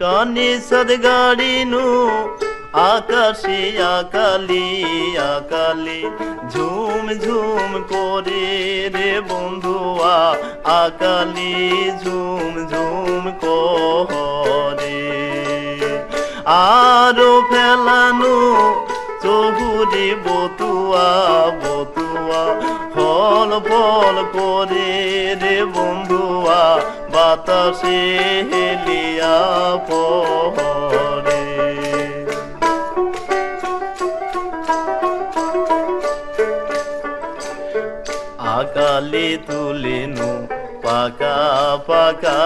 কানে সদ গাড়িনু আকাশে আকালি আকালি, ঝুম ঝুম করে রে বন্ধুয়া, আকালি ঝুম ঝুম করে। আরও ফেলানো চহুরি বতুয়া বতুয়া ফল ফল করে রে বন্ধুয়া বাতাসে হেলিয়া পরে। আকালে তুলেনু পাকা পাকা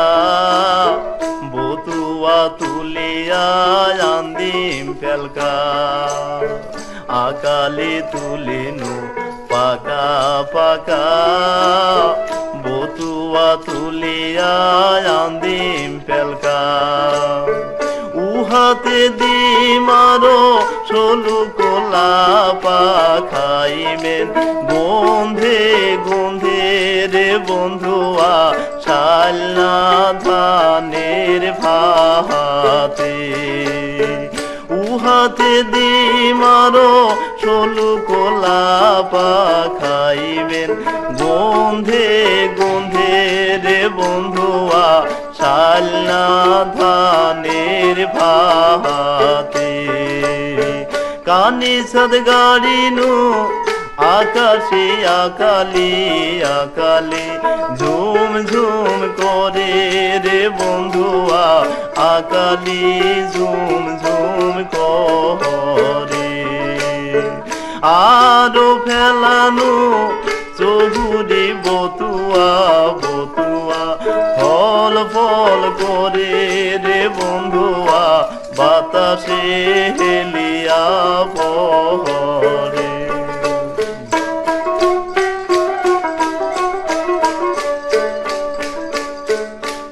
বতুয়া তুলিয়া আন্দিম পেলকা আকালে তুলেনু পাকা পাকা। বতুয়া তুলিয়া আন্দিম পেলকা। উহাতে দি মারো সলু কোলা পাখাইবেন গন্ধে গন্ধে রে বন্ধুয়া শালনা ধানের ভাতে উহাতে দি মারো সলু কোলা পাখাইবেন গন্ধে গন্ধে রে বন্ধুয়া শালনা ধানের ভাতে কানি সদ গাড়িনু আকাশে আকালি আকালি ঝুম ঝুম করে রে বন্ধুয়া, আকালি ঝুম ঝুম করে। আরও ফেলানো, চহুরি বতুয়া বতুয়া, ফল ফল করে রে বন্ধুয়া, বাতাসে হেলিয়া পরে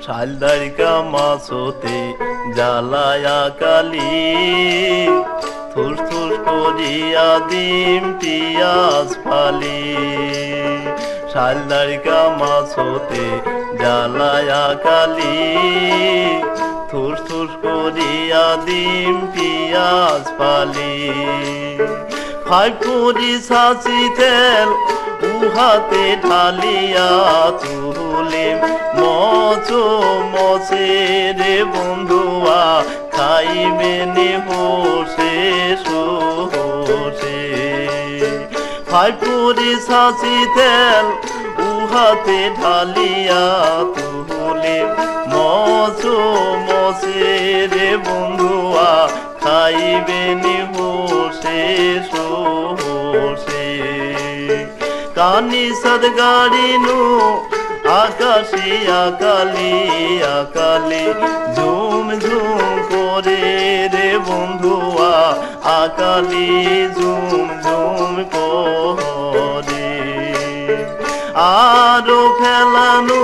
শালদারিকা মাসতে জ্বালায়া কালি থুস করিয়া দিম পিয়াজ ফালি। শালদারিকা মাছতে জ্বালায়া কালি। থুস থুস করিয়া দিম পিয়াজ ফালি। ফাই করি সাচি তেল উহাতে ঢালিয়া তুলে। মচ মচে রে বন্ধুয়া, খাইবে নে ফাই করি সাচি তেল উহাতে ঢালিয়া তুলে মচ মচে রে বন্ধুয়া, খাইবে নি হোসে সোসে কানি সদ গাড়িনু আকাশে আকালি আকালি, ঝুম ঝুম করে রে বন্ধুয়া, আকালি ঝুম ঝুম করে। আরও খেলানো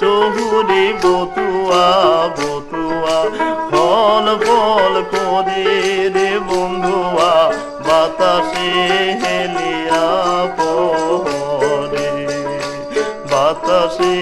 চহুরি বতুয়া বতুয়া ফল ফল করে রে বন্ধুয়া বাতাসে হেলিয়া পরে বাতাসে